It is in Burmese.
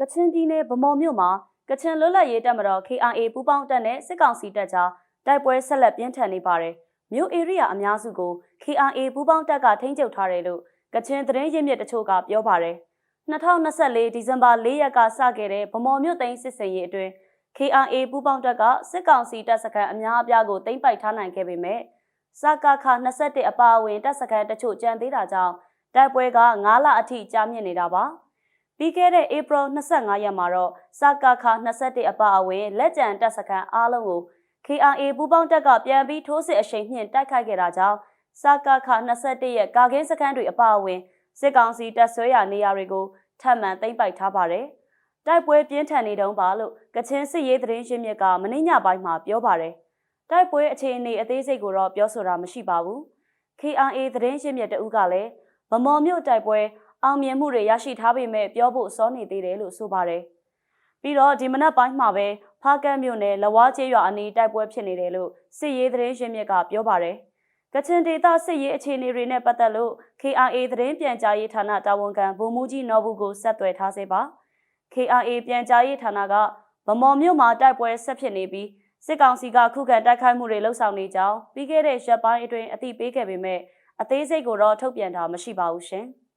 ကချင်ပြည်နယ်ဗမော်မြို့မှာကချင်လွတ်လပ်ရေးတပ်မတော် KRA ပူးပေါင်းတပ်နဲ့စစ်ကောင်စီတပ်ကြားတိုက်ပွဲဆက်လက်ပြင်းထန်နေပါတယ်။မြို့ဧရိယာအများစုကို KRA ပူးပေါင်းတပ်ကထိန်းချုပ်ထားတယ်လို့ကချင်သတင်းရင်းမြစ်တချို့ကပြောပါတယ်။2024ဒီဇင်ဘာ4ရက်ကစခဲ့တဲ့ဗမော်မြို့သိမ်းစစ်စင်ရေးအတွင်း KRA ပူးပေါင်းတပ်ကစစ်ကောင်စီတပ်စခန်းအများအပြားကိုသိမ်းပိုက်ထားနိုင်ခဲ့ပေမဲ့စကခ21အပါအဝင်တပ်စခန်းတချို့ကျန်သေးတာကြောင့်တိုက်ပွဲက9လအထိကြာမြင့်နေတာပါ။ ပြီးခဲ့တဲ့ဧပြီ25ရက်မှာတော့စကခ21အပါအဝင်လက်ကျန်တပ်စခန်းအားလုံးကို KRA ပူးပေါင်းတပ်ကပြန်ပြီးထိုးစစ်အရှိန်မြင့်တိုက်ခိုက်ခဲ့တာကြောင့်စကခ21ရဲ့ကာကင်းစခန်းတွေအပါအဝင်စစ်ကောင်စီတပ်ဆွဲရာနေရာတွေကိုထပ်မံသိမ်းပိုက်ထားပါတယ်။တိုက်ပွဲပြင်းထန်နေတုန်းပါလို့ကချင်စစ်ရေးသတင်းရှင်းမြစ်ကမင်းညပိုင်းမှာပြောပါတယ်။တိုက်ပွဲအခြေအနေအသေးစိတ်ကိုတော့ပြောဆိုတာမရှိပါဘူး။ KRA သတင်းရှင်းမြစ်တအုပ်ကလည်းဗမော်မြို့တိုက်ပွဲ အောင်မြင်မှုတွေရရှိထားပေမဲ့ပြောဖို့စောနေသေးတယ်လို့ဆိုပါတယ်။ပြီးတော့ဒီမနက်ပိုင်းမှာပဲဖားကတ်မြို့နယ်လဝါကျေးရွာအနီးတိုက်ပွဲဖြစ်နေတယ်လို့စစ်ရေးသတင်းရှင်းမြစ်ကပြောပါတယ်။ကချင်ဒေသစစ်ရေးအခြေအနေတွေနဲ့ပတ်သက်လို့ KRA သတင်းပြန်ကြားရေးဌာနတာဝန်ခံဗိုလ်မှူးကြီးနော်ဘူးကိုဆက်သွယ်ထားစေပါ။ KRA ပြန်ကြားရေးဌာနကဗမော်မြို့မှာတိုက်ပွဲဆက်ဖြစ်နေပြီးစစ်ကောင်စီကခုခံတိုက်ခိုက်မှုတွေလှုပ်ဆောင်နေကြောင်းပြီးခဲ့တဲ့ရက်ပိုင်းအတွင်းအသိပေးခဲ့ပေမဲ့အသေးစိတ်ကိုတော့ထုတ်ပြန်တာမရှိပါဘူးရှင်။